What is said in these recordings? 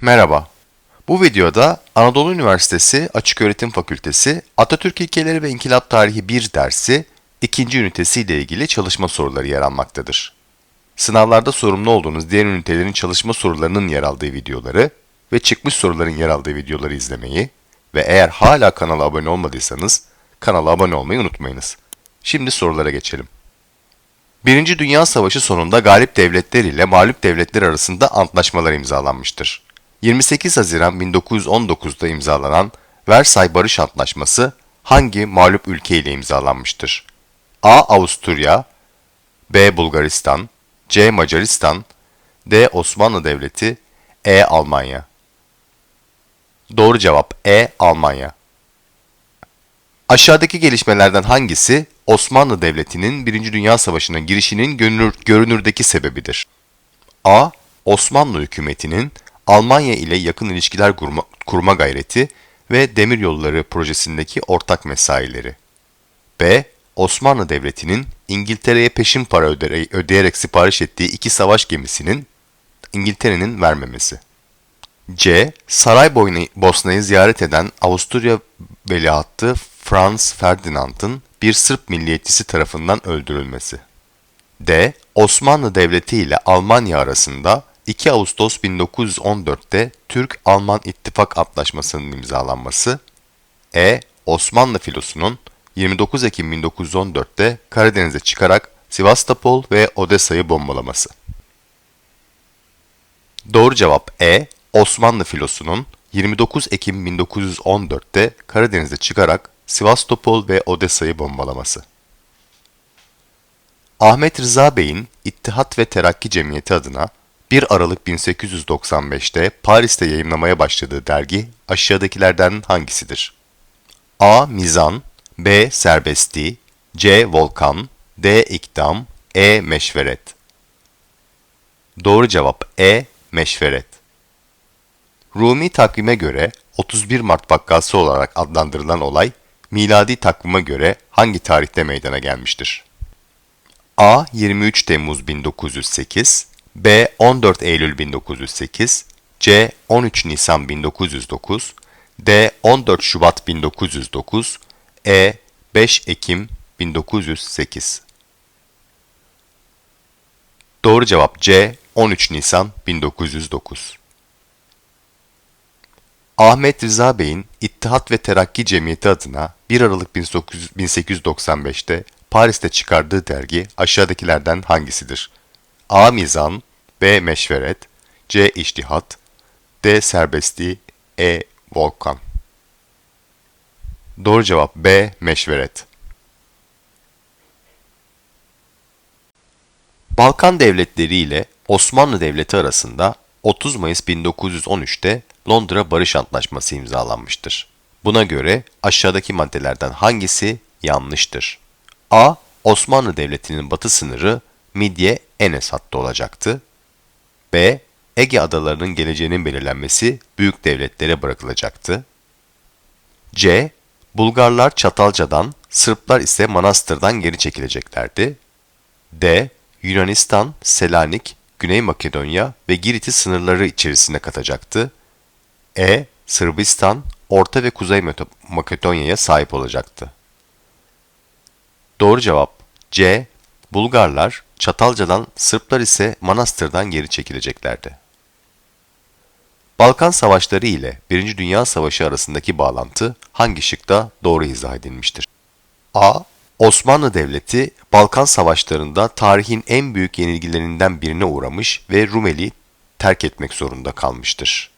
Merhaba. Bu videoda Anadolu Üniversitesi Açıköğretim Fakültesi Atatürk İlkeleri ve İnkılap Tarihi 1 dersi 2. ünitesi ile ilgili çalışma soruları yer almaktadır. Sınavlarda sorumlu olduğunuz diğer ünitelerin çalışma sorularının yer aldığı videoları ve çıkmış soruların yer aldığı videoları izlemeyi ve eğer hala kanala abone olmadıysanız kanala abone olmayı unutmayınız. Şimdi sorulara geçelim. Birinci Dünya Savaşı sonunda galip devletler ile mağlup devletler arasında antlaşmalar imzalanmıştır. 28 Haziran 1919'da imzalanan Versay Barış Antlaşması hangi mağlup ülke ile imzalanmıştır? A. Avusturya B. Bulgaristan C. Macaristan D. Osmanlı Devleti E. Almanya Doğru cevap E. Almanya Aşağıdaki gelişmelerden hangisi Osmanlı Devleti'nin 1. Dünya Savaşı'na girişinin görünür, görünürdeki sebebidir? A. Osmanlı hükümetinin Almanya ile yakın ilişkiler kurma, kurma gayreti ve demiryolları projesindeki ortak mesaileri. B. Osmanlı Devleti'nin İngiltere'ye peşin para ödeyerek sipariş ettiği iki savaş gemisinin İngiltere'nin vermemesi. C. Saraybosna'yı ziyaret eden Avusturya veliahtı Franz Ferdinand'ın bir Sırp milliyetçisi tarafından öldürülmesi. D. Osmanlı Devleti ile Almanya arasında 2 Ağustos 1914'te Türk-Alman İttifak Antlaşması'nın imzalanması. E. Osmanlı filosunun 29 Ekim 1914'te Karadeniz'e çıkarak Sivastopol ve Odessa'yı bombalaması. Doğru cevap E. Osmanlı filosunun 29 Ekim 1914'te Karadeniz'e çıkarak Sivastopol ve Odessa'yı bombalaması. Ahmet Rıza Bey'in İttihat ve Terakki Cemiyeti adına 1 Aralık 1895'te Paris'te yayımlamaya başladığı dergi aşağıdakilerden hangisidir? A. Mizan B. Serbesti C. Volkan D. İkdam E. Meşveret Doğru cevap E. Meşveret Rumi takvime göre 31 Mart vakası olarak adlandırılan olay, miladi takvime göre hangi tarihte meydana gelmiştir? A. 23 Temmuz 1908 B. 14 Eylül 1908 C. 13 Nisan 1909 D. 14 Şubat 1909 E. 5 Ekim 1908 Doğru cevap C. 13 Nisan 1909 Ahmet Rıza Bey'in İttihat ve Terakki Cemiyeti adına 1 Aralık 1895'te Paris'te çıkardığı dergi aşağıdakilerden hangisidir? A. Mizan B. Meşveret C. İçtihat D. Serbesti E. Volkan Doğru cevap B. Meşveret Balkan devletleri ile Osmanlı Devleti arasında 30 Mayıs 1913'te Londra Barış Antlaşması imzalanmıştır. Buna göre aşağıdaki maddelerden hangisi yanlıştır? A. Osmanlı Devleti'nin batı sınırı Midye Enes hattı olacaktı. B. Ege adalarının geleceğinin belirlenmesi büyük devletlere bırakılacaktı. C. Bulgarlar Çatalca'dan, Sırplar ise Manastır'dan geri çekileceklerdi. D. Yunanistan, Selanik, Güney Makedonya ve Girit'i sınırları içerisine katacaktı. E. Sırbistan, Orta ve Kuzey Makedonya'ya sahip olacaktı. Doğru cevap C. Bulgarlar Çatalca'dan, Sırplar ise Manastır'dan geri çekileceklerdi. Balkan Savaşları ile 1. Dünya Savaşı arasındaki bağlantı hangi şıkta doğru izah edilmiştir? A. Osmanlı Devleti, Balkan Savaşları'nda tarihin en büyük yenilgilerinden birine uğramış ve Rumeli terk etmek zorunda kalmıştır.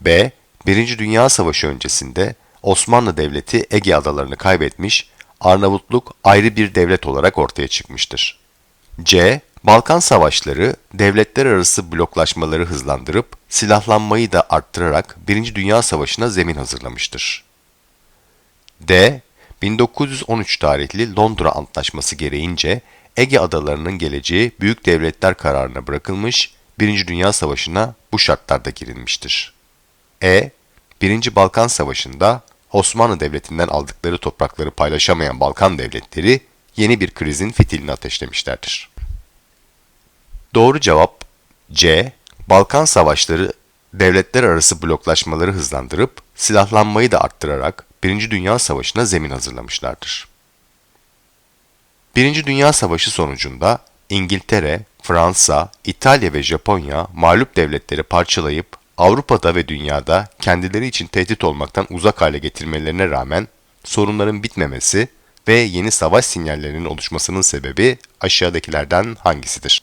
B. Birinci Dünya Savaşı öncesinde Osmanlı Devleti Ege adalarını kaybetmiş, Arnavutluk ayrı bir devlet olarak ortaya çıkmıştır. C. Balkan Savaşları, devletler arası bloklaşmaları hızlandırıp, silahlanmayı da arttırarak Birinci Dünya Savaşı'na zemin hazırlamıştır. D. 1913 tarihli Londra Antlaşması gereğince Ege adalarının geleceği büyük devletler kararına bırakılmış, Birinci Dünya Savaşı'na bu şartlarda girilmiştir. E. Birinci Balkan Savaşı'nda Osmanlı Devleti'nden aldıkları toprakları paylaşamayan Balkan devletleri yeni bir krizin fitilini ateşlemişlerdir. Doğru cevap C. Balkan Savaşları devletler arası bloklaşmaları hızlandırıp silahlanmayı da arttırarak Birinci Dünya Savaşı'na zemin hazırlamışlardır. Birinci Dünya Savaşı sonucunda İngiltere, Fransa, İtalya ve Japonya mağlup devletleri parçalayıp Avrupa'da ve dünyada kendileri için tehdit olmaktan uzak hale getirmelerine rağmen sorunların bitmemesi ve yeni savaş sinyallerinin oluşmasının sebebi aşağıdakilerden hangisidir?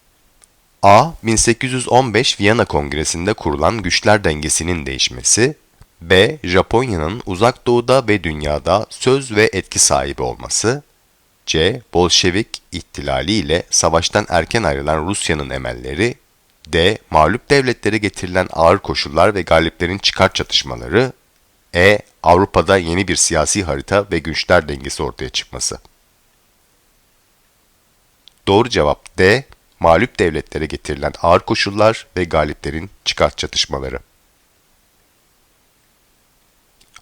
A. 1815 Viyana Kongresi'nde kurulan güçler dengesinin değişmesi. B. Japonya'nın uzak doğuda ve dünyada söz ve etki sahibi olması. C. Bolşevik ihtilali ile savaştan erken ayrılan Rusya'nın emelleri. D. Mağlup devletlere getirilen ağır koşullar ve galiplerin çıkar çatışmaları. E. Avrupa'da yeni bir siyasi harita ve güçler dengesi ortaya çıkması. Doğru cevap D. Mağlup devletlere getirilen ağır koşullar ve galiplerin çıkar çatışmaları.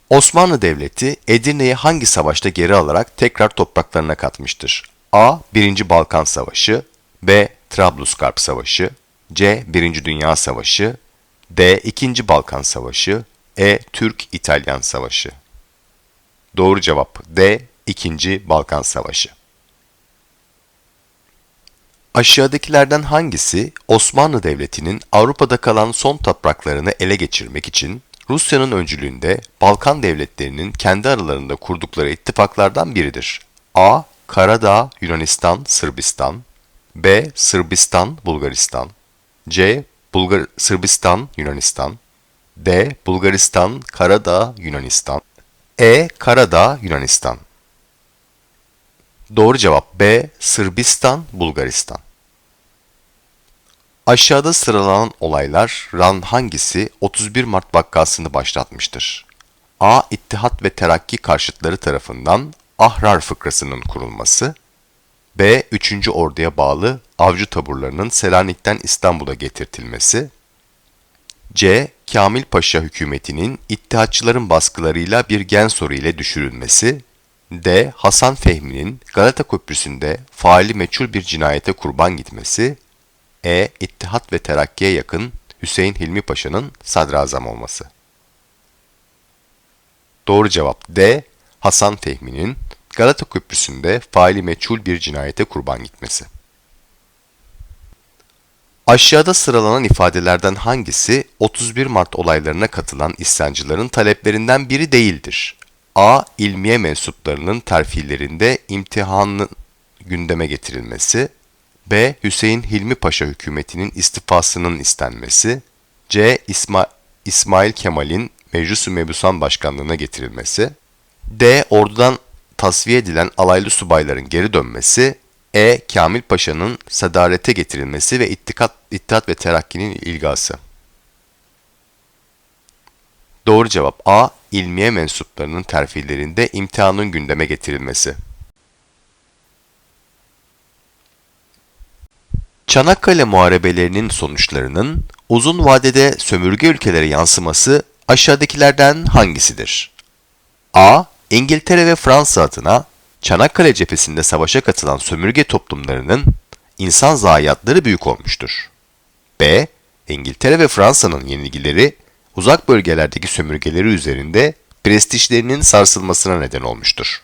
Osmanlı Devleti Edirne'yi hangi savaşta geri alarak tekrar topraklarına katmıştır? A. 1. Balkan Savaşı B. Trablusgarp Savaşı C. 1. Dünya Savaşı D. 2. Balkan Savaşı E. Türk-İtalyan Savaşı Doğru cevap D. 2. Balkan Savaşı Aşağıdakilerden hangisi Osmanlı Devleti'nin Avrupa'da kalan son topraklarını ele geçirmek için Rusya'nın öncülüğünde Balkan devletlerinin kendi aralarında kurdukları ittifaklardan biridir? A. Karadağ, Yunanistan, Sırbistan B. Sırbistan, Bulgaristan C. Bulgar Sırbistan, Yunanistan D. Bulgaristan, Karadağ, Yunanistan E. Karadağ, Yunanistan Doğru cevap B. Sırbistan, Bulgaristan. Aşağıda sıralanan olaylardan hangisi 31 Mart vakasını başlatmıştır? A. İttihat ve Terakki karşıtları tarafından Ahrar fıkrasının kurulması. B. 3. Orduya bağlı avcı taburlarının Selanik'ten İstanbul'a getirtilmesi. C. Kamil Paşa hükümetinin İttihatçıların baskılarıyla bir gen soru ile düşürülmesi. D. Hasan Fehmi'nin Galata Köprüsü'nde faali meçhul bir cinayete kurban gitmesi. E. İttihat ve Terakki'ye yakın Hüseyin Hilmi Paşa'nın sadrazam olması. Doğru cevap D. Hasan Fehmi'nin Galata Köprüsü'nde faali meçhul bir cinayete kurban gitmesi. Aşağıda sıralanan ifadelerden hangisi 31 Mart olaylarına katılan isyancıların taleplerinden biri değildir? A. İlmiye mensuplarının terfilerinde imtihanın gündeme getirilmesi. B. Hüseyin Hilmi Paşa hükümetinin istifasının istenmesi. C. İsma İsmail Kemal'in Meclis-i Mebusan başkanlığına getirilmesi. D. Ordudan tasfiye edilen alaylı subayların geri dönmesi. E. Kamil Paşa'nın sadarete getirilmesi ve ittihat, ittihat ve terakkinin ilgası. Doğru cevap A. İlmiye mensuplarının terfilerinde imtihanın gündeme getirilmesi. Çanakkale Muharebelerinin sonuçlarının uzun vadede sömürge ülkelere yansıması aşağıdakilerden hangisidir? A. İngiltere ve Fransa adına Çanakkale cephesinde savaşa katılan sömürge toplumlarının insan zayiatları büyük olmuştur. B. İngiltere ve Fransa'nın yenilgileri uzak bölgelerdeki sömürgeleri üzerinde prestijlerinin sarsılmasına neden olmuştur.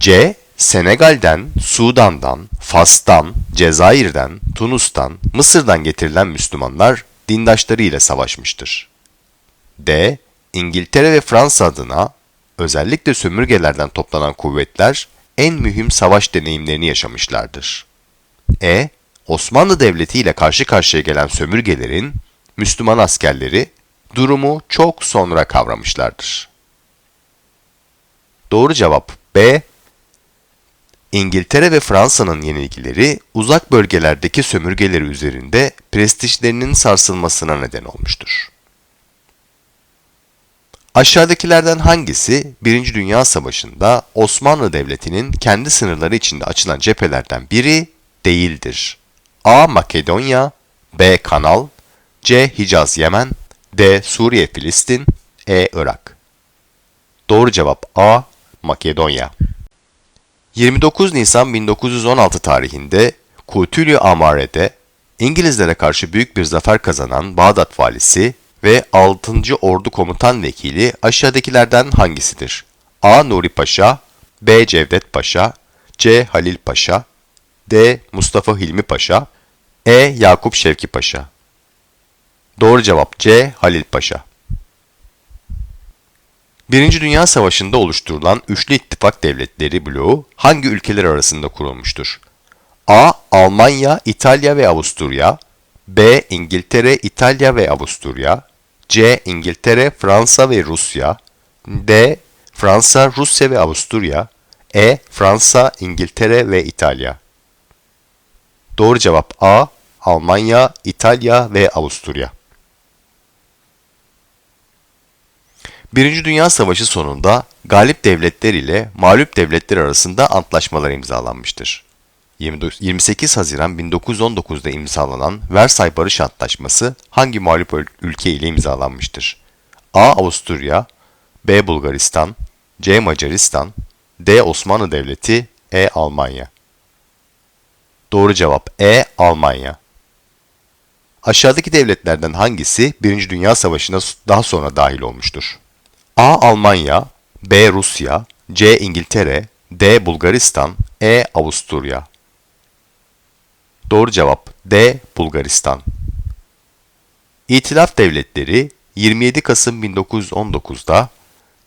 C. Senegal'den, Sudan'dan, Fas'tan, Cezayir'den, Tunus'tan, Mısır'dan getirilen Müslümanlar dindaşları ile savaşmıştır. D. İngiltere ve Fransa adına özellikle sömürgelerden toplanan kuvvetler en mühim savaş deneyimlerini yaşamışlardır. E. Osmanlı Devleti ile karşı karşıya gelen sömürgelerin Müslüman askerleri durumu çok sonra kavramışlardır. Doğru cevap B. İngiltere ve Fransa'nın yenilgileri uzak bölgelerdeki sömürgeleri üzerinde prestijlerinin sarsılmasına neden olmuştur. Aşağıdakilerden hangisi 1. Dünya Savaşı'nda Osmanlı Devleti'nin kendi sınırları içinde açılan cephelerden biri değildir? A. Makedonya B. Kanal C. Hicaz Yemen D. Suriye Filistin E. Irak Doğru cevap A. Makedonya 29 Nisan 1916 tarihinde Kutülü Amare'de İngilizlere karşı büyük bir zafer kazanan Bağdat valisi ve 6. Ordu Komutan Vekili aşağıdakilerden hangisidir? A. Nuri Paşa B. Cevdet Paşa C. Halil Paşa D. Mustafa Hilmi Paşa E. Yakup Şevki Paşa Doğru cevap C. Halil Paşa Birinci Dünya Savaşı'nda oluşturulan Üçlü İttifak Devletleri bloğu hangi ülkeler arasında kurulmuştur? A. Almanya, İtalya ve Avusturya B. İngiltere, İtalya ve Avusturya C. İngiltere, Fransa ve Rusya D. Fransa, Rusya ve Avusturya E. Fransa, İngiltere ve İtalya Doğru cevap A. Almanya, İtalya ve Avusturya Birinci Dünya Savaşı sonunda galip devletler ile mağlup devletler arasında antlaşmalar imzalanmıştır. 28 Haziran 1919'da imzalanan Versay Barış Antlaşması hangi mağlup ülke ile imzalanmıştır? A. Avusturya B. Bulgaristan C. Macaristan D. Osmanlı Devleti E. Almanya Doğru cevap E. Almanya Aşağıdaki devletlerden hangisi 1. Dünya Savaşı'na daha sonra dahil olmuştur? A. Almanya B. Rusya C. İngiltere D. Bulgaristan E. Avusturya Doğru cevap D. Bulgaristan İtilaf Devletleri 27 Kasım 1919'da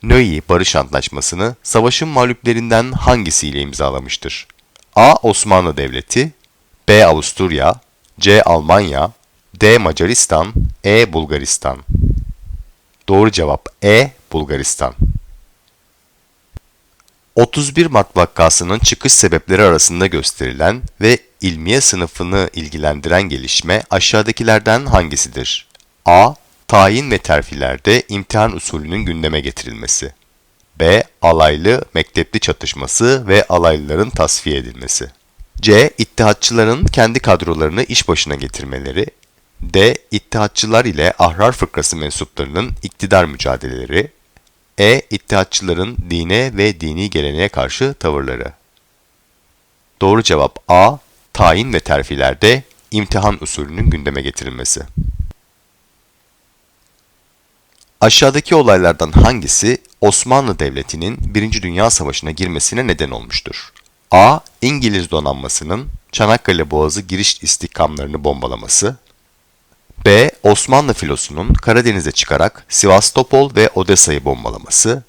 Nöyi Barış Antlaşması'nı savaşın mağluplerinden hangisiyle imzalamıştır? A. Osmanlı Devleti B. Avusturya C. Almanya D. Macaristan E. Bulgaristan Doğru cevap E. Bulgaristan 31 Mart vakasının çıkış sebepleri arasında gösterilen ve ilmiye sınıfını ilgilendiren gelişme aşağıdakilerden hangisidir? A. Tayin ve terfilerde imtihan usulünün gündeme getirilmesi. B. Alaylı mektepli çatışması ve alaylıların tasfiye edilmesi. C. İttihatçıların kendi kadrolarını iş başına getirmeleri. D. İttihatçılar ile Ahrar Fıkrası mensuplarının iktidar mücadeleleri. E. İttihatçıların dine ve dini geleneğe karşı tavırları. Doğru cevap A. Tayin ve terfilerde imtihan usulünün gündeme getirilmesi. Aşağıdaki olaylardan hangisi Osmanlı Devleti'nin 1. Dünya Savaşı'na girmesine neden olmuştur? A. İngiliz donanmasının Çanakkale Boğazı giriş istikamlarını bombalaması. B. Osmanlı filosunun Karadeniz'e çıkarak Sivastopol ve Odessa'yı bombalaması.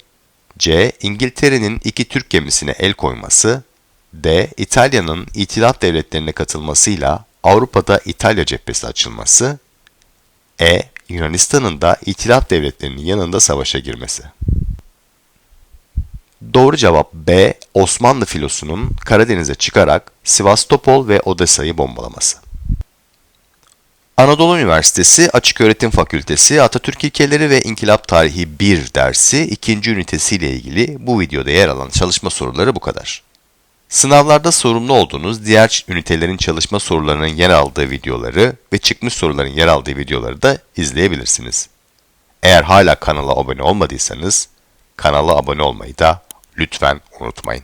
C. İngiltere'nin iki Türk gemisine el koyması. D. İtalya'nın İtilaf devletlerine katılmasıyla Avrupa'da İtalya cephesi açılması. E. Yunanistan'ın da İtilaf devletlerinin yanında savaşa girmesi. Doğru cevap B. Osmanlı filosunun Karadeniz'e çıkarak Sivastopol ve Odessa'yı bombalaması. Anadolu Üniversitesi Açıköğretim Fakültesi Atatürk İlkeleri ve İnkılap Tarihi 1 dersi 2. ünitesiyle ilgili bu videoda yer alan çalışma soruları bu kadar. Sınavlarda sorumlu olduğunuz diğer ünitelerin çalışma sorularının yer aldığı videoları ve çıkmış soruların yer aldığı videoları da izleyebilirsiniz. Eğer hala kanala abone olmadıysanız, kanala abone olmayı da lütfen unutmayın.